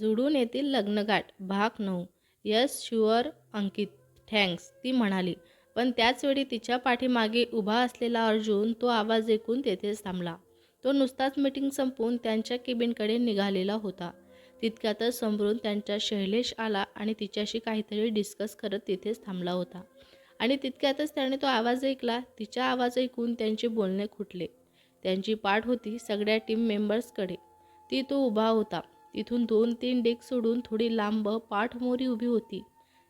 जुडून येतील लग्नगाठ. भाग नऊ. Yes sure Ankit. थँक्स. ती म्हणाली. पण त्याचवेळी तिच्या पाठीमागे उभा असलेला अर्जुन तो आवाज ऐकून तेथेच थांबला. तो नुसताच मीटिंग संपवून त्यांच्या केबिनकडे निघालेला होता. तितक्यातच समोरून त्यांच्या शैलेश आला आणि तिच्याशी काहीतरी डिस्कस करत तिथेच थांबला होता. आणि तितक्यातच त्याने तो आवाज ऐकला. तिचा आवाज ऐकून त्यांचे बोलणे खुटले. त्यांची पाठ होती सगळ्या टीम मेंबर्सकडे. ती तो उभा होता. तिथून दोन तीन डेक सोडून थोडी लांब पाठमोरी उभी होती.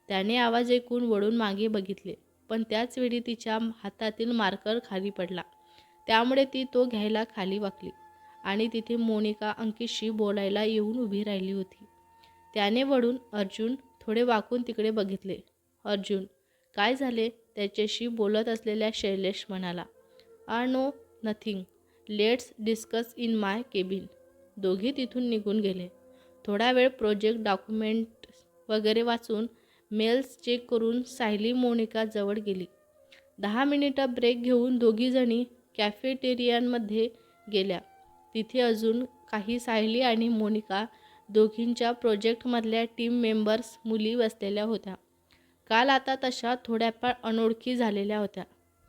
त्याने आवाज ऐकून वळून मागे बघितले पण त्याचवेळी तिच्या हातातील मार्कर खाली पडला. त्यामुळे ती तो घ्यायला खाली वाकली आणि तिथे मोनिका अंकितशी बोलायला येऊन उभी राहिली होती. त्याने वळून अर्जुन थोडे वाकून तिकडे बघितले. अर्जुन काय झाले? त्याच्याशी बोलत असलेल्या शैलेश म्हणाला. आ no nothing. Let's discuss in my cabin. दोघे तिथून निघून गेले. थोडा वेळ प्रोजेक्ट डॉक्युमेंट वगैरे वाचून मेल्स चेक करून सायली मोनिका जवळ गेली. दहा मिनिटं ब्रेक घेऊन दोघीजणी कॅफेटेरियांमध्ये गेल्या. तिथे अजून काही सायली आणि मोनिका दोघींच्या प्रोजेक्टमधल्या टीम मेंबर्स मुली बसलेल्या होत्या. काल आता तशा थोड्याफार अनोळखी झालेल्या होत्या.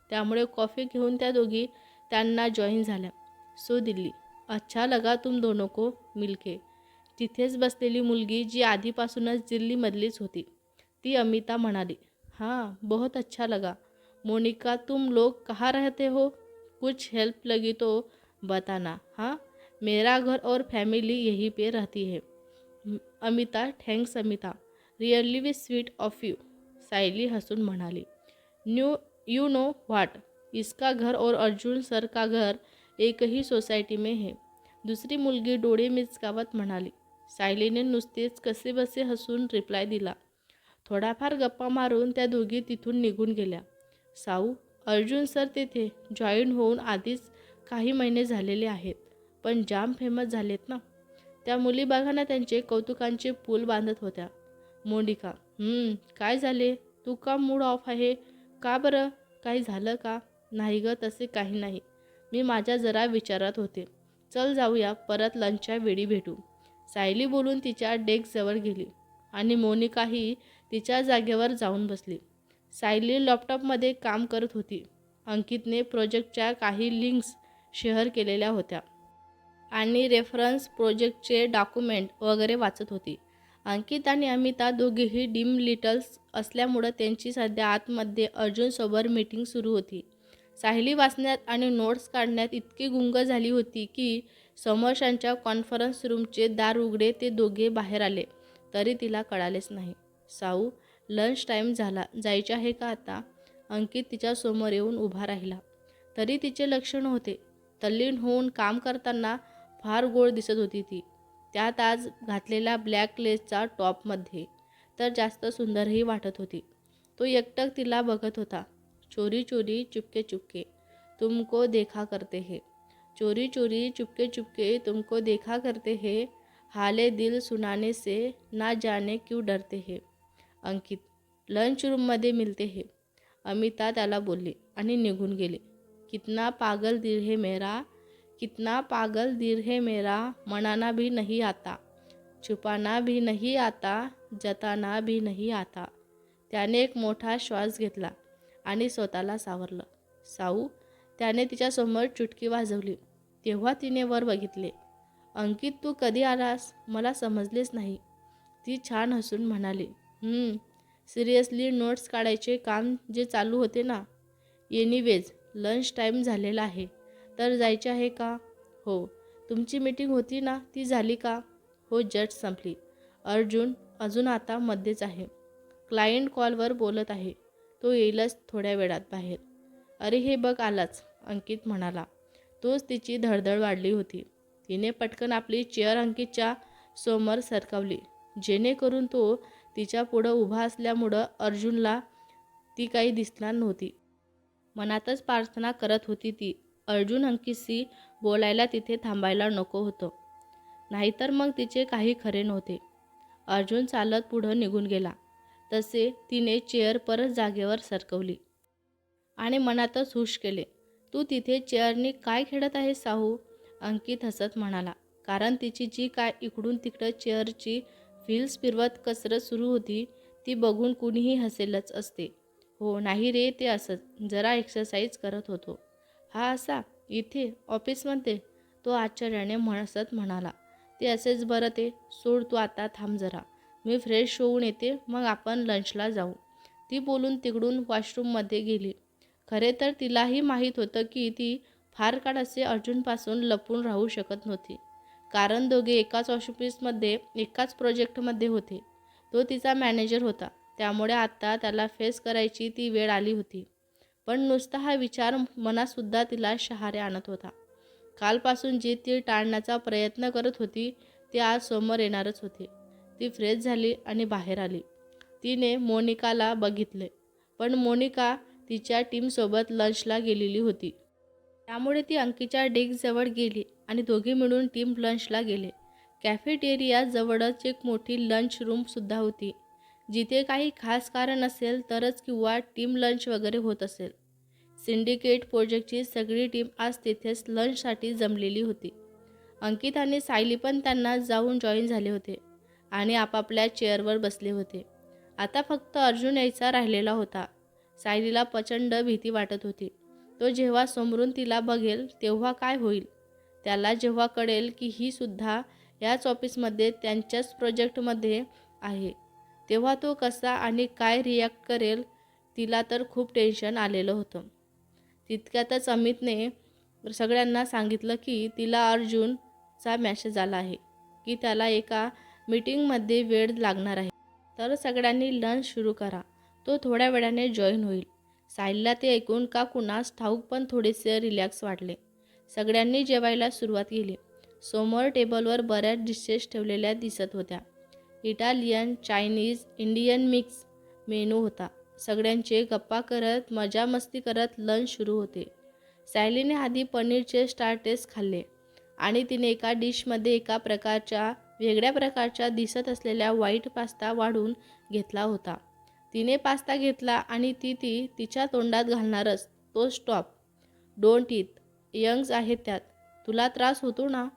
त्यामुळे कॉफी घेऊन त्या दोघी त्यांना जॉईन झाल्या. सो दिल्ली. अच्छा लगा तुम दोनों को मिलके. तिथेच बसलेली मुलगी जी आधीपासूनच दिल्लीमधलीच होती. ती अमिता म्हणाली हाँ बहुत अच्छा लगा. मोनिका, तुम लोग कहाँ रहते हो? कुछ हेल्प लगी तो बताना हाँ? मेरा घर और फैमिली यहीं पे रहती है. Amita thanks Amita. Really we sweet of you Sayali हंसून म्हणाली. न्यू यू नो व्हाट इसका घर और अर्जुन सर का घर एक ही सोसायटी में है. दुसरी मुलगी डोळे मिचकावत म्हणाली सायलीने नुसतेच कसे बसे हसून रिप्लाय दिला. थोडाफार गप्पा मारून त्या दोघी तिथून निघून गेल्या. साऊ अर्जुन सर तेथे जॉईन होऊन आधीच काही महिने झालेले आहेत पण जाम फेमस झालेत ना. त्या मुली बघा त्यांचे कौतुकांचे पूल बांधत होत्या. मोंडिका काय झाले? तू का मूड ऑफ आहे? का बरं? काही झालं का? नाही ग तसे काही नाही. मी माझ्या जरा विचारात होते. चल जाऊया परत लंचच्या वेळी भेटू. सायली बोलून तिच्या डेस्कजवळ गेली आणि मोनिकाही तिच्या जागेवर जाऊन बसली. सायली लॅपटॉपमध्ये काम करत होती. अंकितने प्रोजेक्टच्या काही लिंक्स शेअर केलेल्या होत्या आणि रेफरन्स प्रोजेक्टचे डॉक्युमेंट वगैरे वाचत होती. अंकित आणि अमिता दोघेही डीम लिटल्स असल्यामुळं त्यांची सध्या आतमध्ये अर्जुनसोबत मीटिंग सुरू होती. सायली वाचण्यात आणि नोट्स काढण्यात इतकी गुंग झाली होती की समोरच्यांच्या कॉन्फरन्स रूमचे दार उघडे ते दोघे बाहेर आले. तरी तिला कळालेच नाही. साऊ लंच टाईम झाला. जायचे आहे का आता? अंकित तिच्यासमोर येऊन उभा राहिला. तरी तिचे लक्षण होते तल्लीन होऊन काम करताना फार गोड दिसत होती ती. त्यात आज घातलेला ब्लॅक लेसचा टॉपमध्ये तर जास्त सुंदरही वाटत होती. तो एकटक तिला बघत होता. चोरी चोरी चुपके चुपके. तुमको देखा करते हे. चोरी चोरी चुपके चुपके तुमको देखा करते है। हाले दिल सुनाने से ना जाने क्यों डरते है? अंकित लंच रूममध्ये मिलते है। अमिता त्याला बोलली आणि निघून गेले. कितना पागल दिल है मेरा कितना पागल दिल है मेरा मनाना भी नहीं आता छुपाना भी नहीं आता जताना भी नहीं आता. त्याने एक मोठा श्वास घेतला आणि स्वतःला सावरलं. साऊ त्याने तिच्यासमोर चुटकी वाजवली. तेव्हा तिने वर बघितले. अंकित तू कधी आलास? मला समजलेच नाही. ती छान हसून म्हणाली. सिरियसली नोट्स काढायचे काम जे चालू होते ना? एनिवेज लंच टाईम झालेला आहे. तर जायचे आहे का? हो. तुमची मीटिंग होती ना? ती झाली का? हो जज संपली. अर्जुन अजून आता मध्येच आहे. क्लायंट कॉलवर बोलत आहे. तो येईलच थोड्या वेळात बाहेर. अरे हे बघ आलाच अंकित म्हणाला. तोच तिची धडधड वाढली होती. तिने पटकन आपली चेअर अंकितच्या समोर सरकवली. जेणेकरून तो तिच्या पुढं उभा असल्यामुळं अर्जुनला ती काही दिसणार नव्हती. मनातच प्रार्थना करत होती ती. अर्जुन अंकितशी बोलायला तिथे थांबायला नको होतं. नाहीतर मग तिचे काही खरे नव्हते. अर्जुन चालत पुढं निघून गेला. तसे तिने चेअर परत जागेवर सरकवली. आणि मनातच हुश केले. तू तिथे चेअरनी काय खेळत आहेस साहू? अंकित हसत म्हणाला. कारण तिची जी काय इकडून तिकडं चेअरची व्हील्स फिरवत कसरत सुरू होती ती बघून कुणीही हसेलच असते. हो नाही रे ते असंच. जरा एक्सरसाइज करत होतो. हा असा? इथे? ऑफिसमध्ये? तो आश्चर्याने म्हणसत म्हणाला. ते असेच बरं ते. सोड तू आता थांब जरा. मी फ्रेश होऊन येते. मग आपण लंचला जाऊ. ती बोलून तिकडून वॉशरूममध्ये गेली. खरे तर तिलाही माहीत होतं की ती फार काळ असे अर्जुनपासून लपून राहू शकत नव्हती. कारण दोघे एकाच ऑफिसमध्ये एकाच प्रोजेक्टमध्ये होते. तो तिचा मॅनेजर होता. त्यामुळे आता त्याला फेस करायची ती वेळ आली होती. पण नुसता हा विचार मनातसुद्धा तिला शहारे आणत होता. कालपासून जी ती टाळण्याचा प्रयत्न करत होती ती आज समोर येणारच होते. ती फ्रेश झाली आणि बाहेर आली. तिने मोनिकाला बघितले. पण मोनिका तिच्या टीमसोबत लंचला गेलेली होती. त्यामुळे ती अंकीच्या डेस्कजवळ गेली आणि दोघे मिळून टीम लंचला गेले. कॅफेटेरियाजवळच एक मोठी लंच रूमसुद्धा होती. जिथे काही खास कारण असेल तरच किंवा टीम लंच वगैरे होत असेल. सिंडिकेट प्रोजेक्टची सगळी टीम आज तिथेच लंचसाठी जमलेली होती. अंकित आणि सायली पण त्यांना जाऊन जॉईन झाले होते आणि आपापल्या चेअरवर बसले होते. आता फक्त अर्जुन यायचा राहिलेला होता. सायलीला प्रचंड भीती वाटत होती. तो जेव्हा समोरून तिला बघेल तेव्हा काय होईल? त्याला जेव्हा कळेल की ही सुद्धा याच ऑफिसमध्ये त्यांच्याच प्रोजेक्टमध्ये आहे. तेव्हा तो कसा आणि काय रिॲक्ट करेल तिला तर खूप टेन्शन आलेलं होतं. तितक्यातच अमितने सगळ्यांना सांगितलं की तिला अर्जुनचा मॅसेज आला आहे की त्याला एका मीटिंगमध्ये वेळ लागणार आहे. तर सगळ्यांनी लंच सुरू करा. तो थोड्या वेळाने जॉईन होईल. सायलीला ते ऐकून का कुणास ठाऊक पण थोडेसे रिलॅक्स वाटले. सगळ्यांनी जेवायला सुरुवात केली. समोर टेबलवर बऱ्याच डिशेस ठेवलेल्या दिसत होत्या. Italian Chinese Indian mix menu होता. सगळ्यांचे गप्पा करत मजा मस्ती करत लंच सुरू होते. सायलीने आधी पनीरचे स्टार्टेस खाल्ले आणि तिने एका डिशमध्ये एका प्रकारच्या वेगळ्या प्रकारच्या दिसत असलेल्या व्हाईट पास्ता वाढून घेतला होता. तिने पास्ता घेतला आणि ती ती तिच्या तोंडात घालणारच. तो स्टॉप. डोंट इट यंग्स आहेत त्यात. तुला त्रास होतो ना?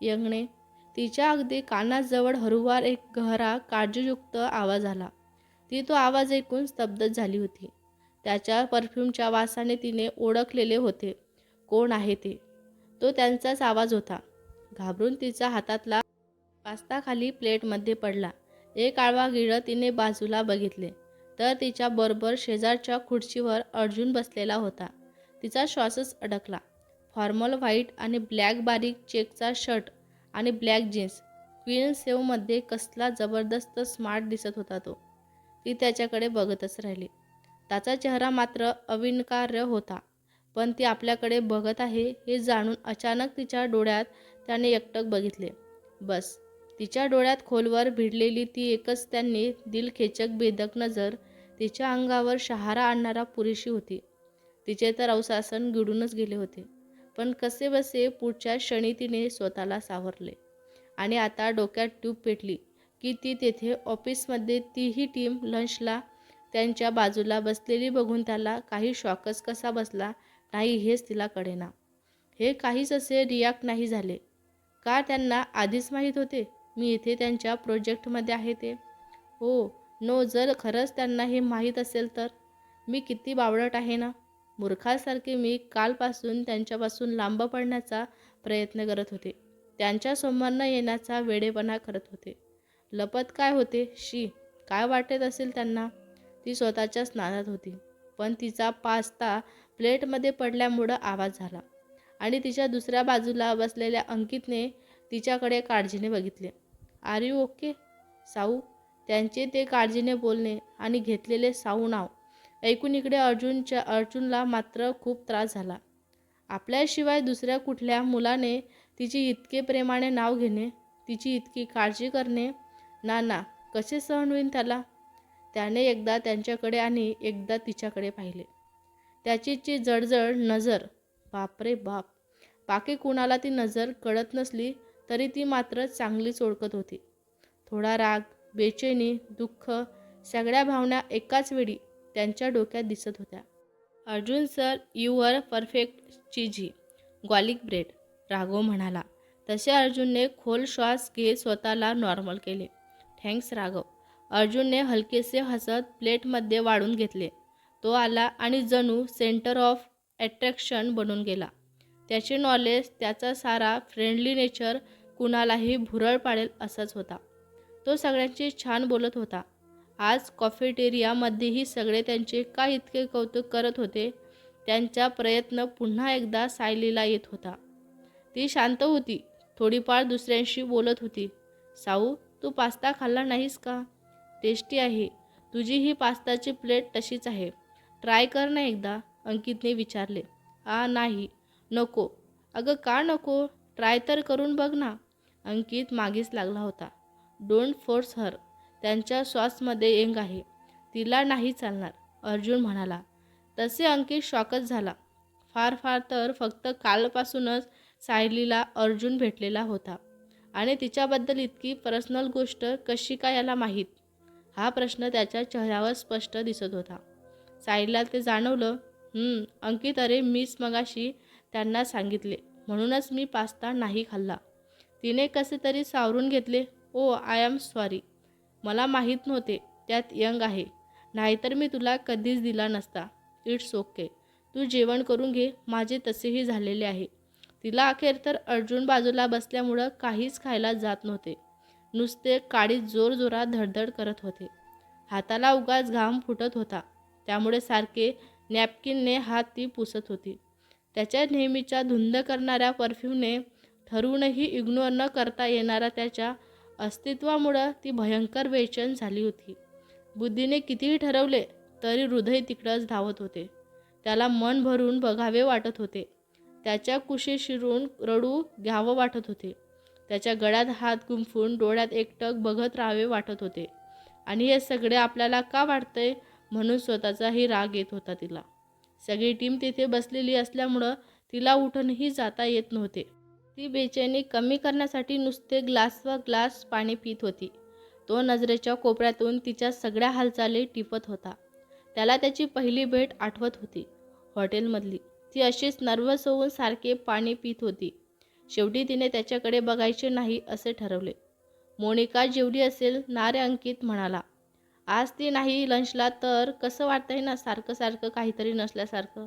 यंगने तिच्या अगदी कानाजवळ हरुवार एक गहरा काळजीयुक्त आवाज आला. ती तो आवाज ऐकून स्तब्ध झाली होती. त्याच्या परफ्यूमच्या वासाने तिने ओळखलेले होते. कोण आहे ते? तो त्यांचाच आवाज होता. घाबरून तिचा हातातला पास्ता खाली प्लेटमध्ये पडला. एक आळवा गिळं तिने बाजूला बघितले. तर तिच्या बरोबर शेजारच्या खुर्चीवर अर्जुन बसलेला होता. तिचा श्वासच अडकला. फॉर्मल व्हाईट आणि ब्लॅक बारीक चेकचा शर्ट आणि ब्लॅक जीन्स क्वीन सेवमध्ये कसला जबरदस्त स्मार्ट दिसत होता तो. ती त्याच्याकडे बघतच राहिली. त्याचा चेहरा मात्र अविनकार्य होता पण ती आपल्याकडे बघत आहे हे जाणून अचानक तिच्या डोळ्यात त्याने एकटक बघितले. बस तिच्या डोळ्यात खोलवर भिडलेली ती एकच त्यांनी दिलखेचक बेदक नजर तिच्या अंगावर शहारा आणणारा पुरेशी होती. तिचे तर अवसासन गिडूनच गेले होते. पण कसे बसे पुढच्या क्षणी तिने स्वतःला सावरले. आणि आता डोक्यात ट्यूब पेटली की ती तेथे ऑफिसमध्ये तीही टीम लंचला त्यांच्या बाजूला बसलेली बघून त्याला काही शॉकच कसा बसला नाही हेच तिला कळेना. हे काहीच असे रिॲक्ट नाही झाले. का त्यांना आधीच माहीत होते? मी इथे त्यांच्या प्रोजेक्टमध्ये आहे ते. हो नो जर खरंच त्यांना हे माहीत असेल तर. मी किती बावळट आहे ना. मूर्खासारखे मी कालपासून त्यांच्यापासून लांब पडण्याचा प्रयत्न करत होते. त्यांच्यासमोर न येण्याचा वेडेपणा करत होते. लपत काय होते? शी काय वाटत असेल त्यांना? ती स्वतःच्या स्नानात होती. पण तिचा पास्ता प्लेटमध्ये पडल्यामुळं आवाज झाला. आणि तिच्या दुसऱ्या बाजूला बसलेल्या अंकितने तिच्याकडे काळजीने बघितले. Are you okay. साऊ त्यांचे ते काळजीने बोलणे आणि घेतलेले साऊ नाव ऐकून इकडे अर्जुनच्या अर्जुनला मात्र खूप त्रास झाला. आपल्याशिवाय दुसऱ्या कुठल्या मुलाने तिची इतके प्रेमाने नाव घेणे तिची इतकी काळजी करणे? ना ना कसे सहन होईल त्याला? त्याने एकदा त्यांच्याकडे आणि एकदा तिच्याकडे पाहिले. त्याची ची जडजड नजर. बापरे बाप. बाकी कुणाला ती नजर कळत नसली तरी ती मात्र चांगलीच ओळखत होती. थोडा राग बेचैनी दुःख सगळ्या भावना एकाच वेळी त्यांच्या डोक्यात दिसत होत्या. Arjun sir you are perfect cheesy garlic bread Raghav म्हणाला. तसे अर्जुनने खोल श्वास घेत स्वतःला नॉर्मल केले. थँक्स राघव. अर्जुनने हलकेसे हसत प्लेटमध्ये वाढून घेतले. तो आला आणि जणू सेंटर ऑफ अट्रॅक्शन बनून गेला. त्याचे नॉलेज त्याचा सारा फ्रेंडली नेचर कुणालाही भुरळ पाडेल असाच होता. तो सगळ्यांचे छान बोलत होता. आज कॉफेटेरियामध्येही सगळे त्यांचे का इतके कौतुक करत होते? त्यांचा प्रयत्न पुन्हा एकदा सायलीला येत होता. ती शांत होती. थोडीफार दुसऱ्यांशी बोलत होती. साऊ तू पास्ता खाल्ला नाहीस का? टेस्टी आहे. तुझी ही पास्ताची प्लेट तशीच आहे. ट्राय कर ना एकदा अंकितने विचारले. आ नाही. नको. अगं का नको? ट्राय तर करून बघ ना. अंकित मागेच लागला होता. Don't force her. त्यांच्या श्वासमध्ये एंग आहे. तिला नाही चालणार अर्जुन म्हणाला. तसे अंकित शॉकच झाला. फार फार तर फक्त कालपासूनच सायलीला अर्जुन भेटलेला होता. आणि तिच्याबद्दल इतकी पर्सनल गोष्ट कशी काय याला माहीत? हा प्रश्न त्याच्या चेहऱ्यावर स्पष्ट दिसत होता. सायलीला ते जाणवलं अंकित अरे मीच मगाशी त्यांना सांगितले. म्हणूनच मी पास्ता नाही खाल्ला. तिने कसे तरी सावरून घेतले ओ आय एम सॉरी. मला माहीत नव्हते त्यात यंग आहे. नाहीतर मी तुला कधीच दिला नसता. It's okay. तू जेवण करून घे. माझे तसेही झालेले आहे. तिला अखेर तर अर्जुन बाजूला बसल्यामुळं काहीच खायला जात नव्हते. नुसते काडीत जोरजोरात धडधड करत होते. हाताला उगाच घाम फुटत होता. त्यामुळे सारखे नॅपकिनने हात ती पुसत होती. त्याच्या नेहमीच्या धुंद करणाऱ्या परफ्यूमने ठरवूनही इग्नोर न करता येणारा त्याच्या अस्तित्वामुळं ती भयंकर बेचैन झाली होती. बुद्धीने कितीही ठरवले तरी हृदय तिकडंच धावत होते. त्याला मन भरून बघावे वाटत होते. त्याच्या कुशी शिरून रडू घ्यावं वाटत होते. त्याच्या गळ्यात हात गुंफून डोळ्यात एकटक बघत राहावे वाटत होते. आणि हे सगळे आपल्याला का वाटतंय? म्हणून स्वतःचाही राग येत होता तिला. सगळी टीम तिथे बसलेली असल्यामुळं तिला उठूनही जाता येत नव्हते. ती बेचैनी कमी करण्यासाठी नुसते ग्लास व ग्लास पाणी पित होती. तो नजरेच्या कोपऱ्यातून तिच्या सगळ्या हालचाली टिपत होता. त्याला त्याची पहिली भेट आठवत होती. हॉटेलमधली. ती अशीच नर्वस होऊन सारखे पाणी पित होती. शेवटी तिने त्याच्याकडे बघायचे नाही असे ठरवले. मोनिका जेवढी असेल नारे अंकित म्हणाला. आज ती नाही लंचला तर कसं वाटतंय ना सारखं सारखं काहीतरी नसल्यासारखं?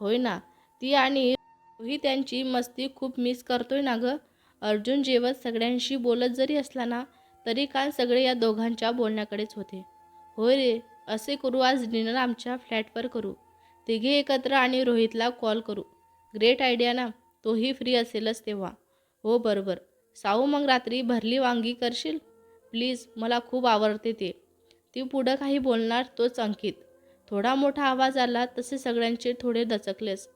होय ना. ती आणि ही त्यांची मस्ती खूप मिस करतोय ना गं. अर्जुन जेवत सगळ्यांशी बोलत जरी असला ना तरी काल सगळे या दोघांच्या बोलण्याकडेच होते. होय रे असे करू आज डिनर आमच्या फ्लॅटवर करू. तिघे एकत्र आणि रोहितला कॉल करू. ग्रेट आयडिया ना तोही फ्री असेलच तेव्हा. हो बरोबर. साऊ मग रात्री भरली वांगी करशील? प्लीज मला खूप आवडते ते. ती पुढं काही बोलणार तोच अंकित. थोडा मोठा आवाज आला तसे सगळ्यांचे थोडे दचकलेच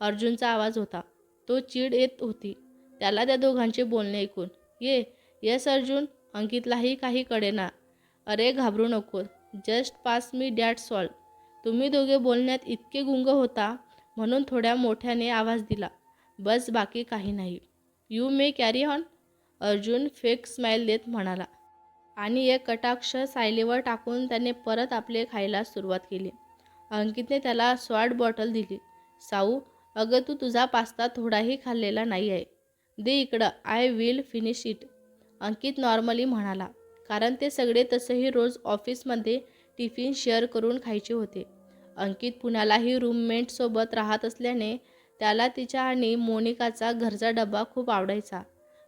अर्जुनचा आवाज होता. तो चीड येत होती. त्याला त्या दोघांचे बोलणे ऐकून. ये येस अर्जुन. अंकितलाही काही कळेना अरे घाबरू नको. Just pass me that salt तुम्ही दोघे बोलण्यात इतके गुंग होता म्हणून थोड्या मोठ्याने आवाज दिला. बस बाकी काही नाही. You may carry on. Arjun fake smile देत म्हणाला. आणि एक कटाक्ष सायलीवर टाकून त्याने परत आपले खायला सुरुवात केली. अंकितने त्याला स्वॉट बॉटल दिली. साऊ अगं तू तुझा पास्ता थोडाही खाल्लेला नाही आहे. दे इकडं I will finish it. Ankit normally म्हणाला कारण ते सगळे तसेही रोज ऑफिसमध्ये टिफिन शेअर करून खायचे होते. अंकित पुण्यालाही रूममेटसोबत राहत असल्याने त्याला तिच्या आणि मोनिकाचा घरचा डबा खूप आवडायचा.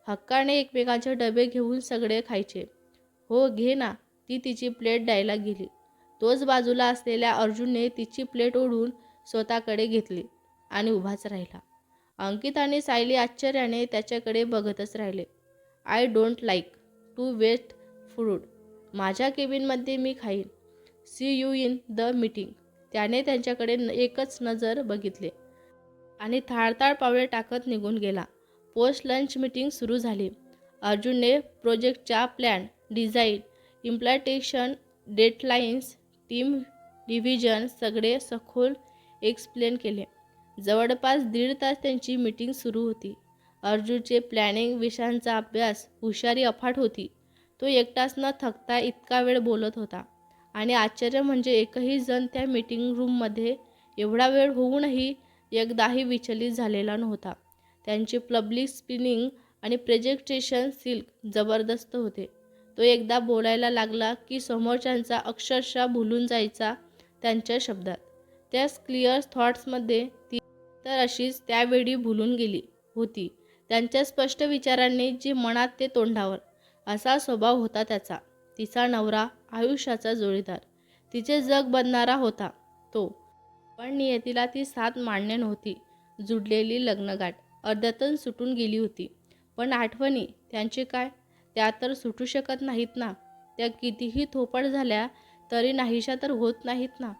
हक्काने एकमेकांचे डबे घेऊन सगळे खायचे. हो घे ना. ती तिची प्लेट द्यायला गेली. तोच बाजूला असलेल्या अर्जुनने तिची प्लेट ओढून स्वतःकडे घेतली आणि उभाच राहिला. अंकित आणि सायली आश्चर्याने त्याच्याकडे बघतच राहिले. I don't like to waste food माझ्या केबिनमध्ये मी खाईन. See you in the meeting त्याने त्यांच्याकडे न- एकच नजर बघितले. आणि थाळताळ पावले टाकत निघून गेला. पोस्ट लंच मीटिंग सुरू झाली. अर्जुनने प्रोजेक्टचा plan design implantation deadlines team division सगळे सखोल एक्सप्लेन केले. जवळपास दीड तास त्यांची मीटिंग सुरू होती. अर्जुनचे प्लॅनिंग विषयांचा अभ्यास हुशारी अफाट होती. तो एकटाच न थकता इतका वेळ बोलत होता. आणि आश्चर्य म्हणजे एकही जण त्या मीटिंग रूममध्ये एवढा वेळ होऊनही एकदाही विचलित झालेला नव्हता. त्यांचे पब्लिक स्पिनिंग आणि प्रेजेक्टेशन सिल्क जबरदस्त होते. तो एकदा बोलायला लागला की समोरच्यांचा अक्षरशः भुलून जायचा त्यांच्या शब्दात. त्याच क्लिअर थॉट्समध्ये ती तर अशीच त्यावेळी भुलून गेली होती. त्यांच्या स्पष्ट विचारांनी जी मनात ते तोंडावर असा स्वभाव होता त्याचा. तिचा नवरा आयुष्याचा जोडीदार. तिचे जग बनणारा होता तो. पण नियतीला ती साथ मान्य नव्हती. जुडलेली लग्नगाठ अर्ध्यातून सुटून गेली होती. पण आठवणी त्यांचे काय? त्या तर सुटू शकत नाहीत ना. त्या कितीही थोपड झाल्या तरी नाहीशा तर होत नाहीत ना.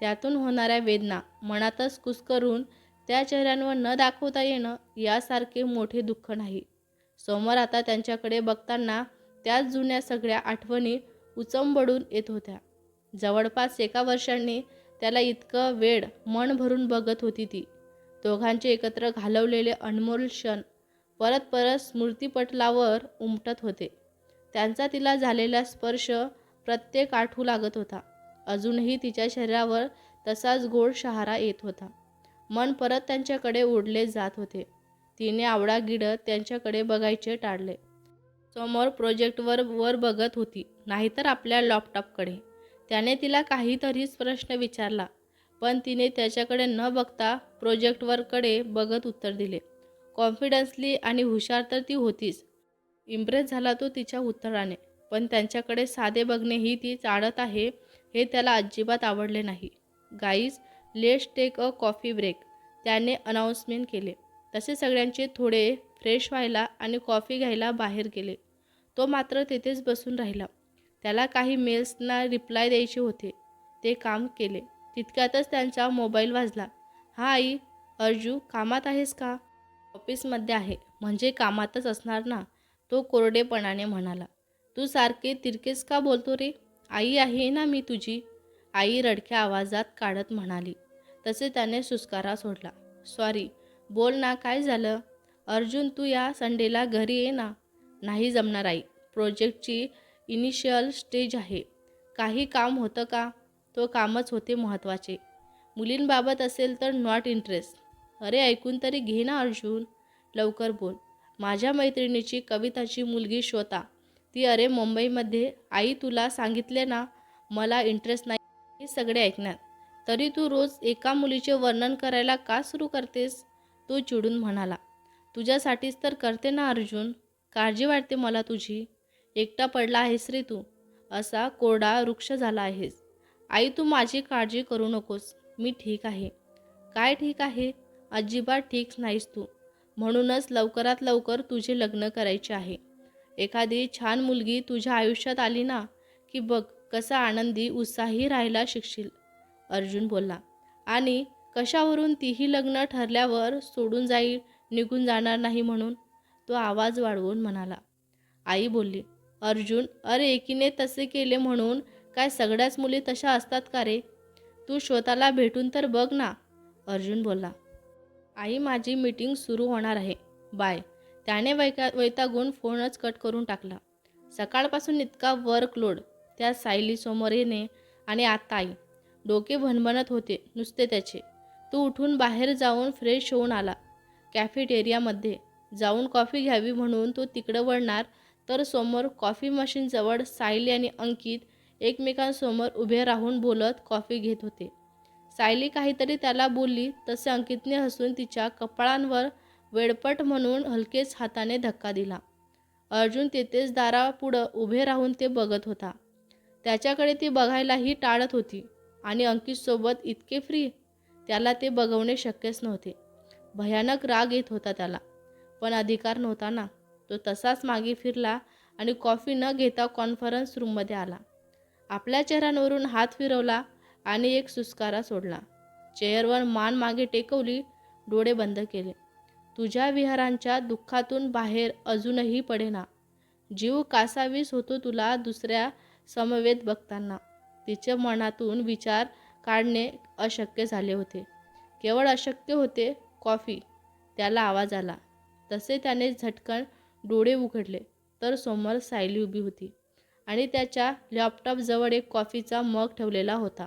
त्यातून होणाऱ्या वेदना मनातच कुस्करून त्या चेहऱ्यांवर न दाखवता येणं यासारखे मोठे दुःख नाही. समोर आता त्यांच्याकडे बघताना त्याच जुन्या सगळ्या आठवणी उचंबडून येत होत्या. जवळपास एका वर्षांनी त्याला इतकं वेळ मन भरून बघत होती ती. दोघांचे एकत्र घालवलेले अनमोल क्षण परत परत स्मृतीपटलावर उमटत होते. त्यांचा तिला झालेला स्पर्श प्रत्येक आठवू लागत होता. अजूनही तिच्या शरीरावर तसाच गोड शहारा येत होता. मन परत त्यांच्याकडे ओढले जात होते. तिने आवडा गिडत त्यांच्याकडे बघायचे टाळले. समोर प्रोजेक्टवर वर बघत होती. नाहीतर आपल्या लॅपटॉपकडे. त्याने तिला काहीतरीच प्रश्न विचारला. पण तिने त्याच्याकडे न बघता प्रोजेक्टवरकडे बघत उत्तर दिले. कॉन्फिडन्सली आणि हुशार तर ती होतीच. इम्प्रेस झाला तो तिच्या उत्तराने. पण त्यांच्याकडे साधे बघणेही ती चाळत आहे हे त्याला अजिबात आवडले नाही. Guys let's take a coffee break. त्याने अनाऊन्समेंट केले. तसे सगळ्यांचे थोडे फ्रेश व्हायला आणि कॉफी घ्यायला बाहेर गेले. तो मात्र तेथेच बसून राहिला. त्याला काही मेल्सना रिप्लाय द्यायचे होते. ते काम केले. तितक्यातच त्यांचा मोबाईल वाजला. हा आई अर्जू कामात आहेस का? ऑफिसमध्ये आहे. म्हणजे कामातच असणार ना? तो कोरडेपणाने म्हणाला. तू सारखे तिरकेस का बोलतो रे? आई आहे ना मी तुझी? आई रडक्या आवाजात काढत म्हणाली. तसे त्याने सुस्कारा सोडला. सॉरी बोल ना काय झालं? अर्जुन तू या संडेला घरी ये ना. नाही जमणार आई. प्रोजेक्टची इनिशियल स्टेज आहे. काही काम होतं का? तो कामच होते महत्त्वाचे मुलींबाबत असेल तर नॉट इंटरेस्ट अरे ऐकून तरी घे ना अर्जुन. लवकर बोल. माझ्या मैत्रिणीची कविताची मुलगी श्वता ती अरे मुंबईमध्ये आई तुला सांगितले ना मला इंटरेस्ट नाही हे सगळे ऐकण्यात. तरी तू रोज एका मुलीचे वर्णन करायला का सुरू करतेस? तो चिडून म्हणाला. तुझ्यासाठीच तर करते ना अर्जुन. काळजी वाटते मला तुझी. एकटा पडला आहेस रे तू. असा कोरडा वृक्ष झाला आहेस. आई तू माझी काळजी करू नकोस. मी ठीक आहे. काय ठीक आहे? अजिबात ठीक नाहीस तू. म्हणूनच लवकरात लवकर तुझे लग्न करायचे आहे. एखादी छान मुलगी तुझ्या आयुष्यात आली ना की बघ कसा आनंदी उत्साही राहायला शिकशील. अर्जुन बोलला. आणि कशावरून तीही लग्न ठरल्यावर सोडून जाईल निघून जाणार नाही म्हणून? तो आवाज वाढवून म्हणाला. आई बोलली. अर्जुन अरे एकीने तसे केले म्हणून काय सगळ्याच मुली तशा असतात का रे? तू स्वतःला भेटून तर बघ ना. अर्जुन बोलला. आई माझी मीटिंग सुरू होणार आहे. बाय. त्याने वैका वैतागून फोनच कट करून टाकला. सकाळपासून इतका वर्कलोड त्या सायलीसमोर येणे आणि आता आई. डोके भनभनत होते नुसते त्याचे. तो उठून बाहेर जाऊन फ्रेश होऊन आला. कॅफेटेरियामध्ये जाऊन कॉफी घ्यावी म्हणून तो तिकडं वळणार तर समोर कॉफी मशीनजवळ सायली आणि अंकित एकमेकांसमोर उभे राहून बोलत कॉफी घेत होते. सायली काहीतरी त्याला बोलली तसे अंकितने हसून तिच्या कपाळांवर वेडपट म्हणून हलकेच हाताने धक्का दिला. अर्जुन तेथेच दारापुढं उभे राहून ते बघत होता. त्याच्याकडे ती बघायलाही टाळत होती आणि अंकितसोबत इतके फ्री त्याला ते बघवणे शक्यच नव्हते. भयानक राग येत होता त्याला. पण अधिकार नव्हता ना. तो तसाच मागे फिरला आणि कॉफी न घेता कॉन्फरन्स रूममध्ये आला. आपल्या चेहऱ्यांवरून हात फिरवला आणि एक सुस्कारा सोडला. चेअरवर मान मागे टेकवली डोळे बंद केले. तुझ्या विहारांच्या दुःखातून बाहेर अजूनही पडेना. जीव कासावीस होतो तुला दुसऱ्या समवेत बघताना. तिच्या मनातून विचार काढणे अशक्य झाले होते. केवळ अशक्य होते कॉफी. त्याला आवाज आला. तसे त्याने झटकन डोळे उघडले तर समोर सायली उभी होती आणि त्याच्या लॅपटॉपजवळ एक कॉफीचा मग ठेवलेला होता.